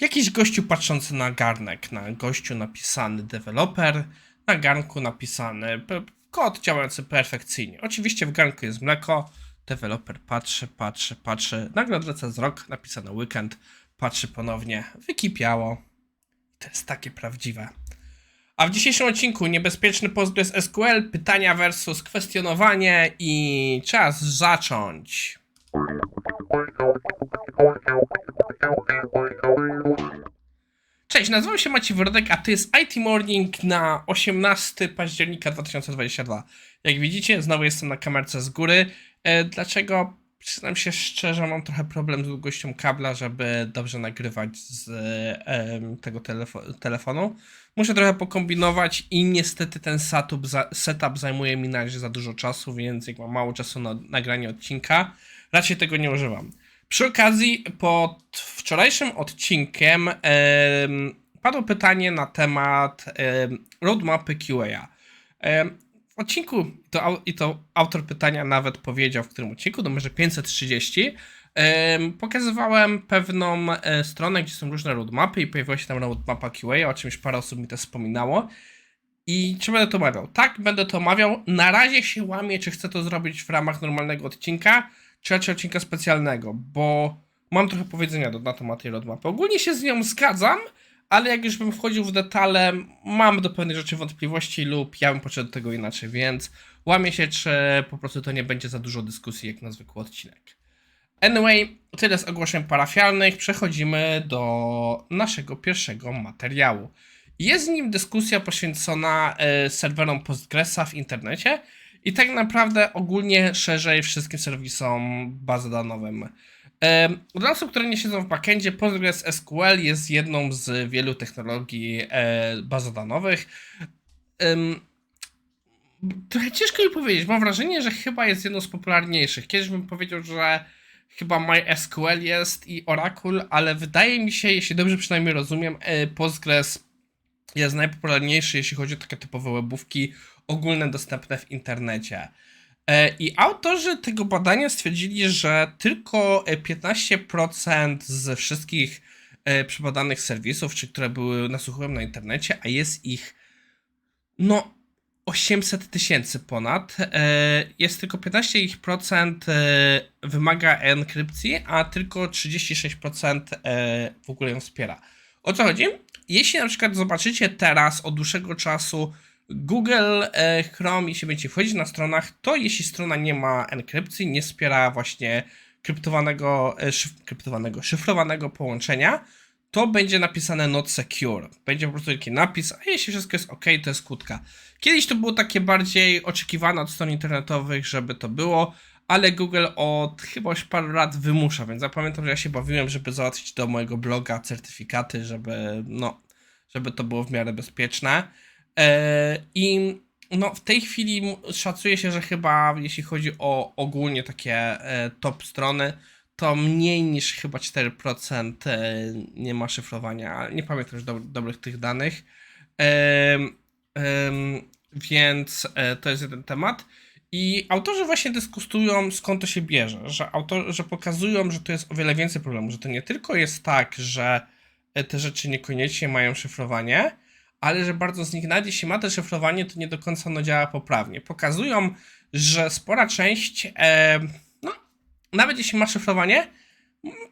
Jakiś gościu patrzący na garnek, na gościu napisany deweloper, na garnku napisany kod działający perfekcyjnie. Oczywiście w garnku jest mleko, deweloper patrzy, patrzy, patrzy, nagle odwraca wzrok, napisane weekend, patrzy ponownie, wykipiało. To jest takie prawdziwe. A w dzisiejszym odcinku niebezpieczny PostgreSQL, pytania versus kwestionowanie i czas zacząć. Cześć, nazywam się Maciej Wrodek, a to jest IT Morning na 18 października 2022. Jak widzicie, znowu jestem na kamerce z góry. E, dlaczego? Przyznam się szczerze, mam trochę problem z długością kabla, żeby dobrze nagrywać z tego telefo- telefonu. Muszę trochę pokombinować i niestety ten setup, za- setup zajmuje mi na razie za dużo czasu, więc jak mam mało czasu na nagranie odcinka, raczej tego nie używam. Przy okazji, pod wczorajszym odcinkiem em, padło pytanie na temat em, roadmapy QA. Em, w odcinku, to, i to autor pytania nawet powiedział, w którym odcinku, numerze 530, em, pokazywałem pewną e, stronę, gdzie są różne roadmapy i pojawiła się tam roadmapa QA, o czym już parę osób mi też wspominało. I czy będę to omawiał? Tak, będę to omawiał. Na razie się łamię, czy chcę to zrobić w ramach normalnego odcinka, raczej odcinka specjalnego, bo mam trochę powiedzenia do, na temat tej roadmapy. Ogólnie się z nią zgadzam, ale jak już bym wchodził w detale, mam do pewnych rzeczy wątpliwości lub ja bym podszedł do tego inaczej, więc łamię się, czy po prostu to nie będzie za dużo dyskusji jak na zwykły odcinek. Anyway, tyle z ogłoszeń parafialnych. Przechodzimy do naszego pierwszego materiału. Jest w nim dyskusja poświęcona e, serwerom Postgresa w internecie i tak naprawdę ogólnie szerzej wszystkim serwisom bazodanowym. E, Dla osób, które nie siedzą w backendzie, PostgreSQL jest jedną z wielu technologii e, bazodanowych. Trochę ciężko mi powiedzieć. Mam wrażenie, że chyba jest jedną z popularniejszych. Kiedyś bym powiedział, że chyba MySQL jest i Oracle, ale wydaje mi się, jeśli dobrze przynajmniej rozumiem, e, Postgres jest najpopularniejszy, jeśli chodzi o takie typowe webówki ogólne dostępne w internecie. E, I autorzy tego badania stwierdzili, że tylko e, 15% ze wszystkich e, przebadanych serwisów, czy które były nasłuchują na internecie, a jest ich no 800 tysięcy ponad, e, jest tylko 15 ich procent e, wymaga enkrypcji, a tylko 36% e, w ogóle ją wspiera. O co chodzi? Jeśli na przykład zobaczycie teraz od dłuższego czasu Google e, Chrome, jeśli będziecie wchodzić na stronach, to jeśli strona nie ma enkrypcji, nie wspiera właśnie kryptowanego, e, szyf, kryptowanego szyfrowanego połączenia, to będzie napisane not secure. Będzie po prostu taki napis, a jeśli wszystko jest ok, to jest kłódka. Kiedyś to było takie bardziej oczekiwane od stron internetowych, żeby to było, ale Google od chyba już paru lat wymusza, więc zapamiętam, że ja się bawiłem, żeby załatwić do mojego bloga certyfikaty, żeby no, żeby to było w miarę bezpieczne. Eee, I no, w tej chwili szacuje się, że chyba jeśli chodzi o ogólnie takie e, top strony, to mniej niż chyba 4% e, nie ma szyfrowania, nie pamiętam już dob- dobrych tych danych. Więc e, to jest jeden temat. I autorzy właśnie dyskutują, skąd to się bierze, że, autor, że pokazują, że to jest o wiele więcej problemów, że to nie tylko jest tak, że e, te rzeczy niekoniecznie mają szyfrowanie, ale że bardzo z nich, nawet jeśli ma to szyfrowanie, to nie do końca ono działa poprawnie. Pokazują, że spora część, e, no, nawet jeśli ma szyfrowanie,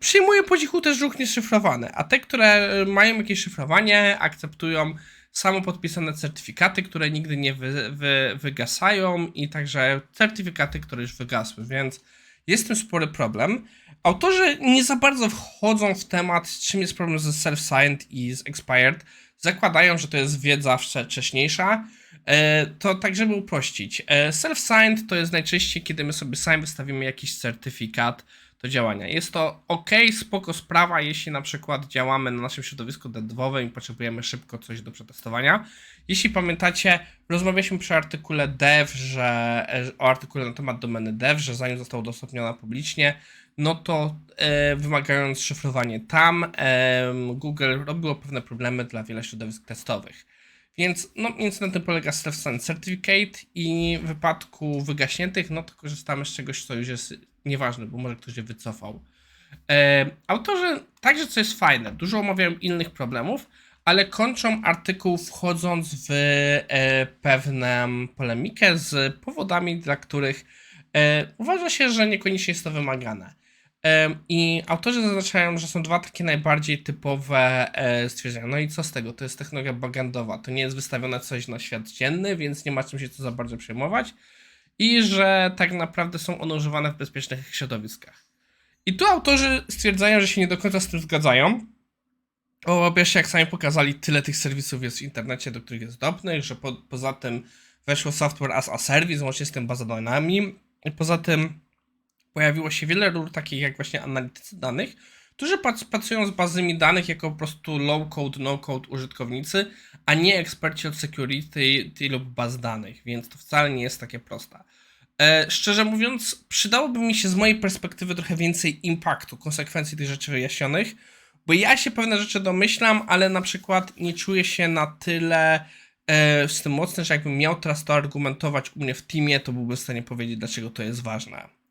przyjmuje po cichu też ruch nieszyfrowany, a te, które mają jakieś szyfrowanie, akceptują samo podpisane certyfikaty, które nigdy nie wy, wy, wygasają i także certyfikaty, które już wygasły, więc jest tym spory problem. Autorzy nie za bardzo wchodzą w temat, czym jest problem ze self-signed i z expired. Zakładają, że to jest wiedza wcze- wcześniejsza. E, To tak, żeby uprościć. E, Self-signed to jest najczęściej, kiedy my sobie sami wystawimy jakiś certyfikat do działania. Jest to ok, spoko sprawa, jeśli na przykład działamy na naszym środowisku devowym i potrzebujemy szybko coś do przetestowania. Jeśli pamiętacie, rozmawialiśmy przy artykule dev, że e, o artykule na temat domeny dev, że zanim została udostępniona publicznie, no to e, wymagając szyfrowanie tam, e, Google robiło pewne problemy dla wielu środowisk testowych. Więc no, między na tym polega Self-Signed Certificate i w wypadku wygaśniętych, no to korzystamy z czegoś, co już jest nieważne, bo może ktoś je wycofał. E, autorzy, także co jest fajne, dużo omawiają innych problemów, ale kończą artykuł wchodząc w e, pewną polemikę z powodami, dla których e, uważa się, że niekoniecznie jest to wymagane. I autorzy zaznaczają, że są dwa takie najbardziej typowe e, stwierdzenia. No i co z tego? To jest technologia bagendowa. To nie jest wystawione coś na świat dzienny, więc nie ma czym się to za bardzo przejmować. I że tak naprawdę są one używane w bezpiecznych środowiskach. I tu autorzy stwierdzają, że się nie do końca z tym zgadzają. O, pierwsze, jak sami pokazali, tyle tych serwisów jest w internecie, do których jest dostępnych, że po, poza tym weszło software as a service, łącznie z tym bazą. I poza tym pojawiło się wiele ról takich jak właśnie analitycy danych, którzy prac- pracują z bazami danych jako po prostu low-code, no-code użytkownicy, a nie eksperci od security ty lub baz danych, więc to wcale nie jest takie proste. E, szczerze mówiąc, przydałoby mi się z mojej perspektywy trochę więcej impaktu, konsekwencji tych rzeczy wyjaśnionych, bo ja się pewne rzeczy domyślam, ale na przykład nie czuję się na tyle e, z tym mocny, że jakbym miał teraz to argumentować u mnie w teamie, to byłbym w stanie powiedzieć, dlaczego to jest ważne.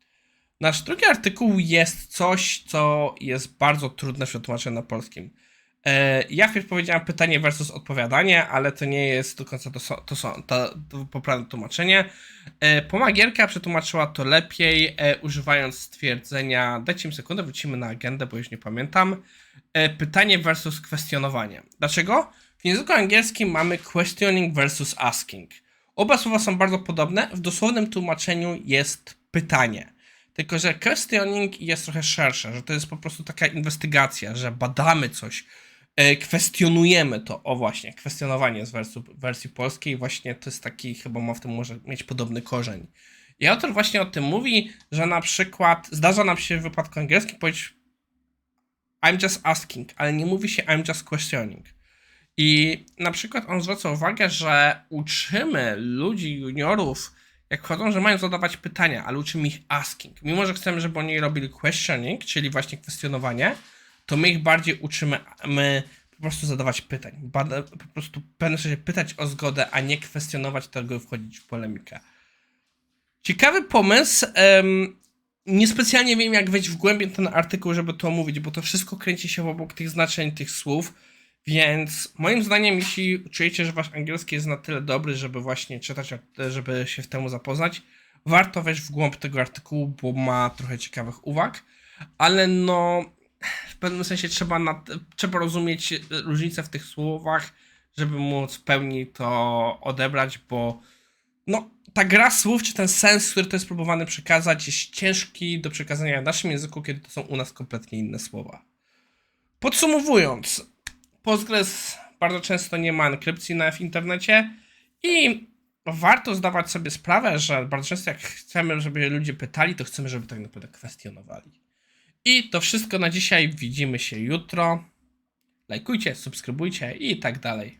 Nasz drugi artykuł jest coś, co jest bardzo trudne w przetłumaczeniu na polskim. E, ja wpierw powiedziałem pytanie versus odpowiadanie, ale to nie jest do końca to, są, to, są, to, to poprawne tłumaczenie. E, Pomagierka przetłumaczyła to lepiej, e, używając stwierdzenia. Dajcie mi sekundę, wrócimy na agendę, bo już nie pamiętam. Pytanie versus kwestionowanie. Dlaczego? W języku angielskim mamy questioning versus asking. Oba słowa są bardzo podobne. W dosłownym tłumaczeniu jest pytanie. Tylko, że questioning jest trochę szersze, że to jest po prostu taka inwestygacja, że badamy coś, e, kwestionujemy to. O właśnie, kwestionowanie w wersji, wersji polskiej, właśnie to jest taki, chyba ma w tym może mieć podobny korzeń. I autor właśnie o tym mówi, że na przykład zdarza nam się w wypadku angielskim powiedzieć I'm just asking, ale nie mówi się I'm just questioning. I na przykład on zwraca uwagę, że uczymy ludzi, juniorów, jak chodzą, że mają zadawać pytania, ale uczymy ich asking. Mimo, że chcemy, żeby oni robili questioning, czyli właśnie kwestionowanie, to my ich bardziej uczymy my po prostu zadawać pytań. Po prostu w pewnym sensie pytać o zgodę, a nie kwestionować tego i wchodzić w polemikę. Ciekawy pomysł. em, niespecjalnie wiem, jak wejść w głębię ten artykuł, żeby to omówić, bo to wszystko kręci się wokół tych znaczeń, tych słów. Więc moim zdaniem, jeśli czujecie, że wasz angielski jest na tyle dobry, żeby właśnie czytać, żeby się w temu zapoznać, warto wejść w głąb tego artykułu, bo ma trochę ciekawych uwag. Ale no, w pewnym sensie trzeba, nad, trzeba rozumieć różnicę w tych słowach, żeby móc w pełni to odebrać, bo no, ta gra słów, czy ten sens, który to jest próbowany przekazać, jest ciężki do przekazania w naszym języku, kiedy to są u nas kompletnie inne słowa. Podsumowując, Postgres bardzo często nie ma enkrypcji na w internecie i warto zdawać sobie sprawę, że bardzo często jak chcemy, żeby ludzie pytali, to chcemy, żeby tak naprawdę kwestionowali. I to wszystko na dzisiaj. Widzimy się jutro. Lajkujcie, subskrybujcie i tak dalej.